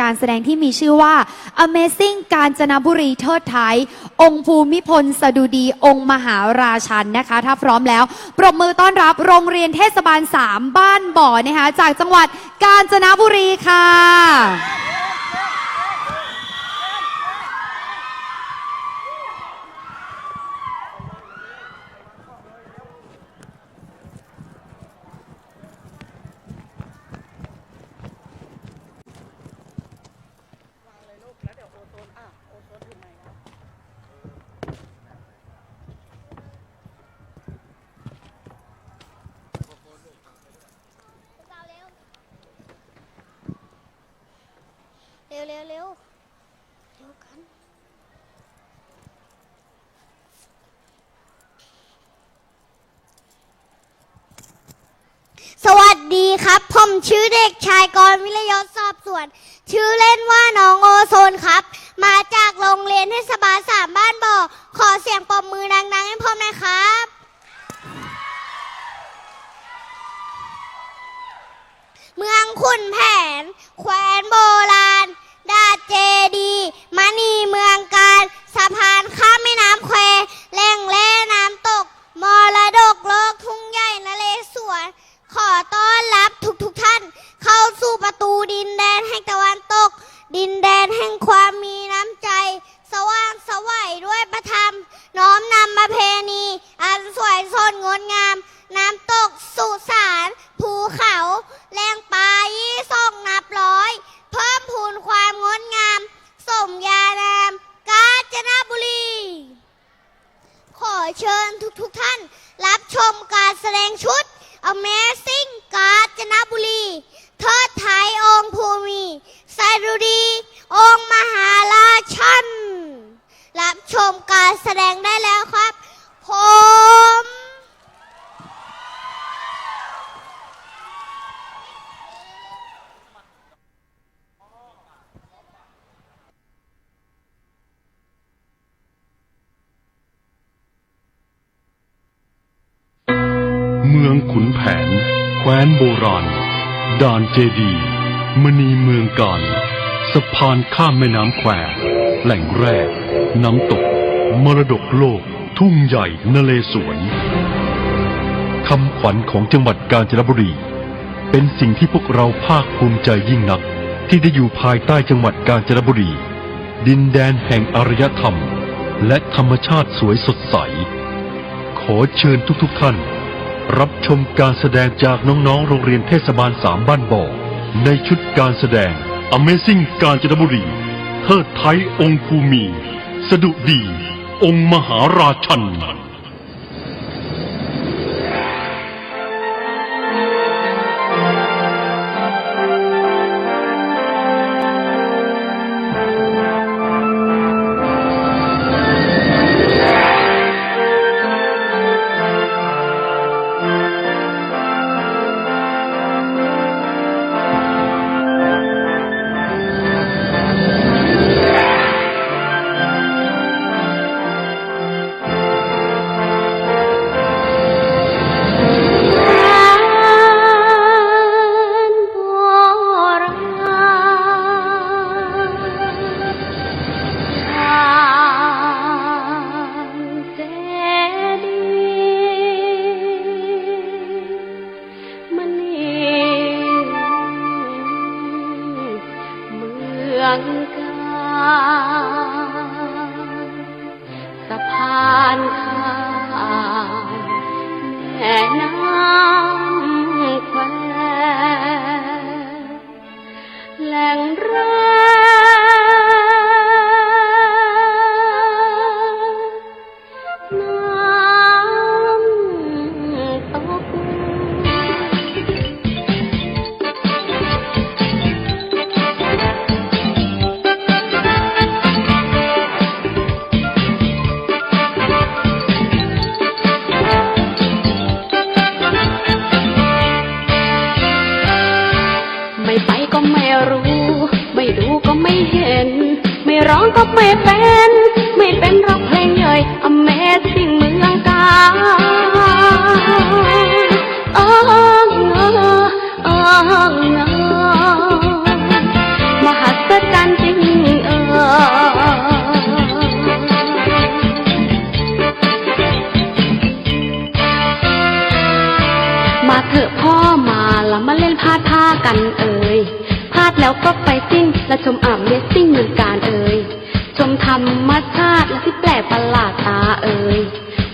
การแสดงที่มีชื่อว่า Amazing กาญจนบุรีเทิดไทย องค์ภูมิพลสดุดีองค์มหาราชันนะคะ ถ้าพร้อมแล้ว ปรบมือต้อนรับโรงเรียนเทศบาล 3 บ้านบ่อนะคะจากจังหวัดกาญจนบุรีค่ะ เร็วเร็วเร็วเร็วกัน สวัสดี ครับ ผมชื่อเด็กชายกรวิรยศสอบสวน ชื่อเล่นว่าน้องโอโซนครับ มาจากโรงเรียนเทศบาลสามบ้านบ่อ ขอเสียงปรบมือดังๆให้ผมหน่อยครับ เมืองขุนแผนแคว ตูดินแดนแห่งตะวันตก ดินแดนแห่งความมีน้ำใจ สว่างสวัยด้วยประธรรม น้อมนำมาเพ ขุนแผน แคว้นโบราณด่านเจดี มณีเมืองการสะพานข้ามแม่น้ำแควแหล่งแร่น้ำตก มรดกโลก ทุ่งใหญ่นเลสวนคำขวัญของจังหวัดกาญจนบุรี เป็นสิ่งที่พวกเราภาคภูมิใจยิ่งนัก ที่ได้อยู่ภายใต้จังหวัดกาญจนบุรี ดินแดนแห่งอารยธรรม และธรรมชาติสวยสดใส ขอเชิญทุกๆทท่าน รับชมการแสดงจากน้องๆ โรงเรียนเทศบาลสามบ้านบ่อ ในชุดการแสดง Amazing กาญจนบุรี เทิดไทยองค์ภูมิ สดุดี องค์มหาราชัน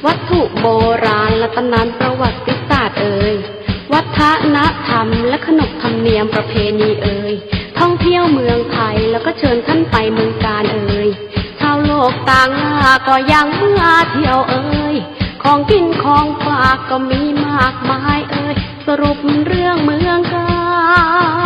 วัตถุโบราณและตำนานประวัติศาสตร์เอ่ย วัฒนธรรมและขนบธรรมเนียมประเพณีเอ่ย ท่องเที่ยวเมืองไทยแล้วก็เชิญท่านไปเมืองการเอ่ย ชาวโลกต่างาก็ยังมาเที่ยวเอ่ย ของกินของฝากก็มีมากมายเอ่ย สรุปเรื่องเมืองการ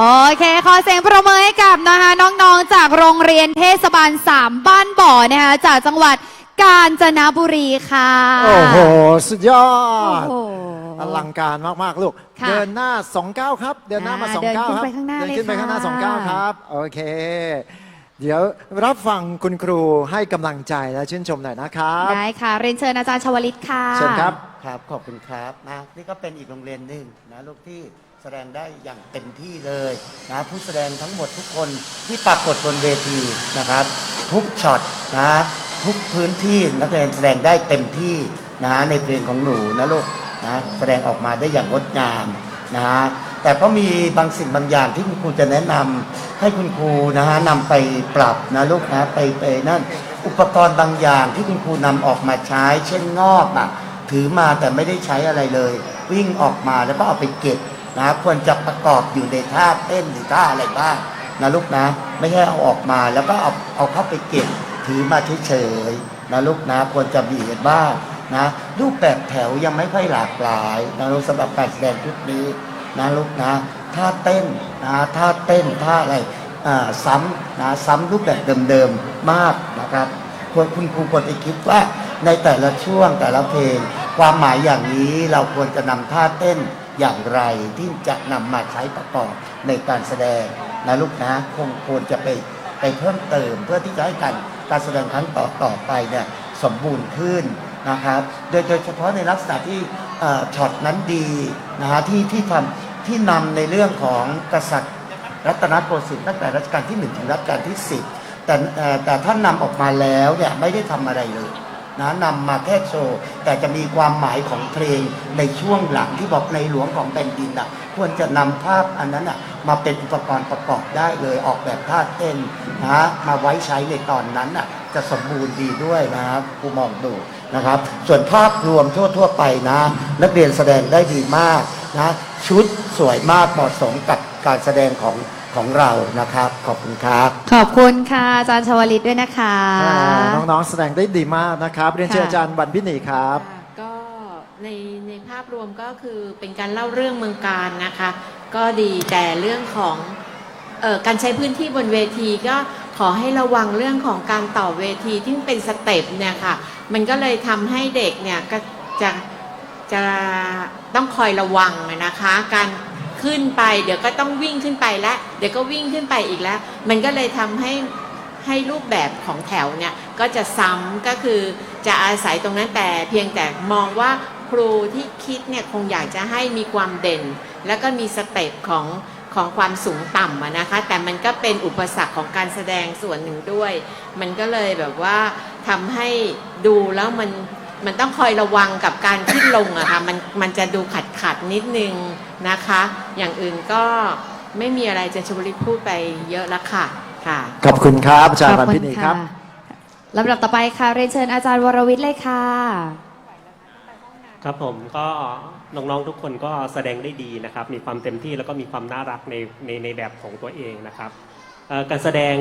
โอเค ขอเสียงประเมินให้กับนะคะน้องๆ จากโรงเรียนเทศบาล3บ้านบ่อนะคะจากจังหวัดกาญจนบุรีค่ะ โอ้โห สุดยอโอ้ดโห อลังการมาก ๆ ลูก ค่ะเดินหน้า 29 ครับ เดินหน้ามา อ่า29เดินขึ้นครับไปข้างหน้าเดินเลยขึ้นไปข้างหน้า ค่ะ 29 ครับ โอเค เดี๋ยวรับฟังคุณครูให้กำลังใจและชื่นชมหน่อยนะครับ ได้ค่ะ เรียนเชิญอาจารย์ชวลิตค่ะ เชิญครับ ครับขอบคุณครับนะนี่ก็เป็นอีกโรงเรียนหนึ่งนะลูกที่ แสดงได้อย่างเต็มที่เลยนะผู้แสดงทั้งหมดทุกคนที่ปรากฏบนเวทีนะครับ ทุกช็อตนะทุกพื้นที่นักเรียนแสดงได้เต็มที่นะในเพลงของหนูนะลูกนะแสดงออกมาได้อย่างงดงามนะฮะแต่ก็มีบางสิ่งบางอย่างที่คุณครูจะแนะนำให้คุณครูนะฮะนำไปปรับนะลูกนะไปไปนั่นอุปกรณ์บางอย่างที่คุณครูนำออกมาใช้ เช่นงอบอะถือมาแต่ไม่ได้ใช้อะไรเลย วิ่งออกมาแล้วก็เอาไปเก็บ นะควรจะประกอบอยู่ในท่าเต้นหรือท่าอะไรบ้างนะลูกนะ ไม่ใช่เอาออกมาแล้วก็เอาเอาเข้าไปเก็บถือมาเฉยๆนะลูกนะควรจะมีกันบ้างนะรูปแบบแถวยังไม่ค่อยหลากหลายนะลูกสำหรับการแสดงชุดนี้นะลูกนะท่าเต้นนะท่าเต้นท่าอะไรอ่าซ้ำนะซ้ำรูปแบบเดิมๆมากนะครับควรคุณครูควรจะคิดว่าในแต่ละช่วงแต่ละเพลง ความหมายอย่างนี้เราควรจะนำท่าเต้น อย่างไรที่จะนำมาใช้ประกอบในการแสดงนะลูกนะคงควรจะไปไปเพิ่มเติมเพื่อที่จะให้การการแสดงครั้งต่อต่อไปเนี่ยสมบูรณ์ขึ้นนะครับโดยโดยเฉพาะในลักษณะที่ช็อตนั้นดีนะฮะที่ที่ทำที่นำในเรื่องของกษัตริย์รัตนโกสินทร์ตั้งแต่รัชกาลที่ 1 ถึงรัชกาลที่ 10 แต่แต่ท่านนำออกมาแล้วเนี่ยไม่ได้ทำอะไรเลย นะนำมาแค่โชว์ แต่จะมีความหมายของเพลงในช่วงหลังที่บอกในหลวงของแผ่นดินอะควรจะนำภาพอันนั้นอะมาเป็นอุปกรณ์ประกอบได้เลยออกแบบท่าเต้นนะมาไว้ใช้ในตอนนั้นอะจะสมบูรณ์ดีด้วยนะครับกูมองดูนะครับ ส่วนภาพรวมทั่ว ๆ ไปนะ นักเรียนแสดงได้ดีมากนะชุดสวยมากเหมาะสมกับการแสดงของ ของเรานะครับ ขอบคุณครับ ขอบคุณค่ะอาจารย์ชวลิตด้วยนะคะ อ่าน้องๆแสดงได้ดีมากนะครับ เรียนเชิญค่ะ อาจารย์วันพินีครับ ค่ะก็ในในภาพรวมก็คือเป็นการเล่าเรื่องเมืองการนะคะ ก็ดีแต่เรื่องของเออการใช้พื้นที่บนเวทีก็ขอให้ระวังเรื่องของการต่อเวทีที่เป็นสเต็ปเนี่ยค่ะ มันก็เลยทำให้เด็กเนี่ยก็จะจะต้องคอยระวังนะคะ การ ขึ้นไป เดี๋ยวก็ต้องวิ่งขึ้นไปแล้วเดี๋ยวก็วิ่งขึ้นไปอีกแล้ว มันก็เลยทำให้ให้รูปแบบของแถวเนี่ยก็จะซ้ำก็คือจะอาศัยตรงนั้นแต่เพียงแต่มองว่าครูที่คิดเนี่ยคงอยากจะให้มีความเด่น แล้วก็มีสเต็ปของของความสูงต่ำะนะคะ แต่มันก็เป็นอุปสรรคของการแสดงส่วนหนึ่งด้วย มันก็เลยแบบว่าทำให้ดูแล้วมัน มันต้องคอยระวังกับการขึ้นลงอะค่ะมันมันจะดูขัดขัดๆนิดนึงนะคะ อย่างอื่นก็ไม่มีอะไรจะชวลิตพูดไปเยอะแล้วค่ะค่ะขอบคุณครับอาจารย์ขวัอนบพิคุณนีครับค่ะลำดับต่อไปค่ะเรียนเชิญอาจารย์วรวิทย์เลยค่ะ ครับผมก็น้องๆทุกคนก็แสดงได้ดีนะครับ มีความเต็มที่แล้วก็มีความน่ารักในในในแบบของตัวเองนะครับเอ่อการแสดง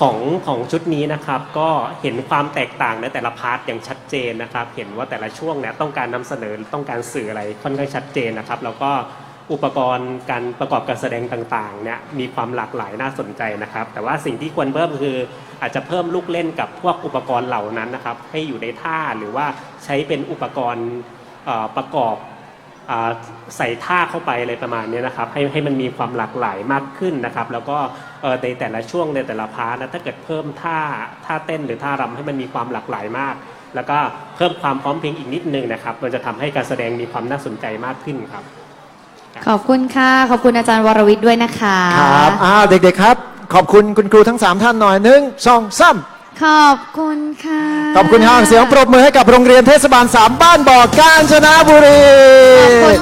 ของของชุดนี้นะครับก็เห็นความแตกต่างในแต่ละพาร์ทอย่างชัดเจนนะครับ เห็นว่าแต่ละช่วงเนี่ยต้องการนำเสนอต้องการสื่ออะไรค่อนข้างชัดเจนนะครับ แล้วก็อุปกรณ์การประกอบการแสดงต่างๆเนี่ยมีความหลากหลายน่าสนใจนะครับ แต่ว่าสิ่งที่ควรเพิ่มคืออาจจะเพิ่มลูกเล่นกับพวกอุปกรณ์เหล่านั้นนะครับ ให้อยู่ในท่าหรือว่าใช้เป็นอุปกรณ์ประกอบ ใส่ท่าเข้าไปอะไรประมาณเนี้ยนะครับให้ให้มันมีความหลากหลายมากขึ้นนะครับ แล้วก็เอ่อในแต่ละช่วงในแต่ละพาร์ทนะถ้าเกิดเพิ่มท่าท่าเต้นหรือท่ารำให้มันมีความหลากหลายมาก แล้วก็เพิ่มความพร้อมเพรียงอีกนิดนึงนะครับ มันจะทำให้การแสดงมีความน่าสนใจมากขึ้นครับ ขอบคุณค่ะขอบคุณอาจารย์วรวิทย์ด้วยนะคะครับอ้าวเด็กๆครับ ขอบคุณคุณครูทั้ง 3 ท่านหน่อยหนึ่งสองสาม ขอบคุณค่ะ ขอบคุณครับเสียงปรบมือให้กับโรงเรียนเทศบาล 3 บ้านบ่อกาญจนบุรี ขอบคุณ